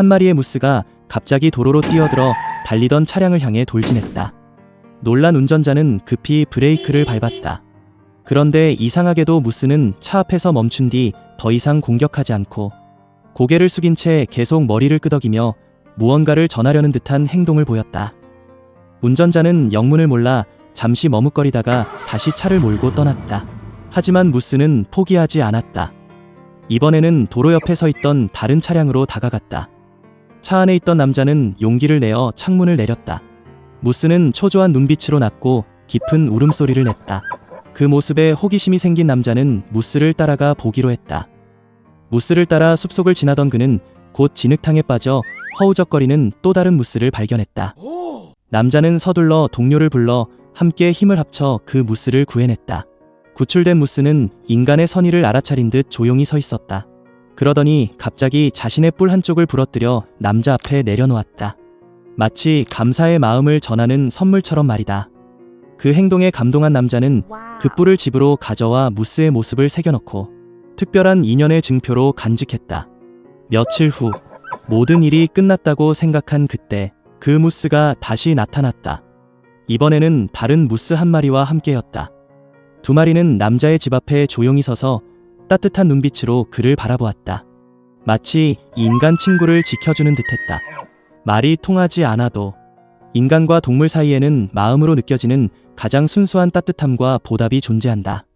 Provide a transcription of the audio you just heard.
한 마리의 무스가 갑자기 도로로 뛰어들어 달리던 차량을 향해 돌진했다. 놀란 운전자는 급히 브레이크를 밟았다. 그런데 이상하게도 무스는 차 앞에서 멈춘 뒤 더 이상 공격하지 않고 고개를 숙인 채 계속 머리를 끄덕이며 무언가를 전하려는 듯한 행동을 보였다. 운전자는 영문을 몰라 잠시 머뭇거리다가 다시 차를 몰고 떠났다. 하지만 무스는 포기하지 않았다. 이번에는 도로 옆에 서 있던 다른 차량으로 다가갔다. 차 안에 있던 남자는 용기를 내어 창문을 내렸다. 무스는 초조한 눈빛으로 낮고 깊은 울음소리를 냈다. 그 모습에 호기심이 생긴 남자는 무스를 따라가 보기로 했다. 무스를 따라 숲속을 지나던 그는 곧 진흙탕에 빠져 허우적거리는 또 다른 무스를 발견했다. 남자는 서둘러 동료를 불러 함께 힘을 합쳐 그 무스를 구해냈다. 구출된 무스는 인간의 선의를 알아차린 듯 조용히 서 있었다. 그러더니 갑자기 자신의 뿔 한쪽을 부러뜨려 남자 앞에 내려놓았다. 마치 감사의 마음을 전하는 선물처럼 말이다. 그 행동에 감동한 남자는 그 뿔을 집으로 가져와 무스의 모습을 새겨넣고 특별한 인연의 증표로 간직했다. 며칠 후 모든 일이 끝났다고 생각한 그때 그 무스가 다시 나타났다. 이번에는 다른 무스 한 마리와 함께였다. 두 마리는 남자의 집 앞에 조용히 서서 따뜻한 눈빛으로 그를 바라보았다. 마치 인간 친구를 지켜주는 듯했다. 말이 통하지 않아도 인간과 동물 사이에는 마음으로 느껴지는 가장 순수한 따뜻함과 보답이 존재한다.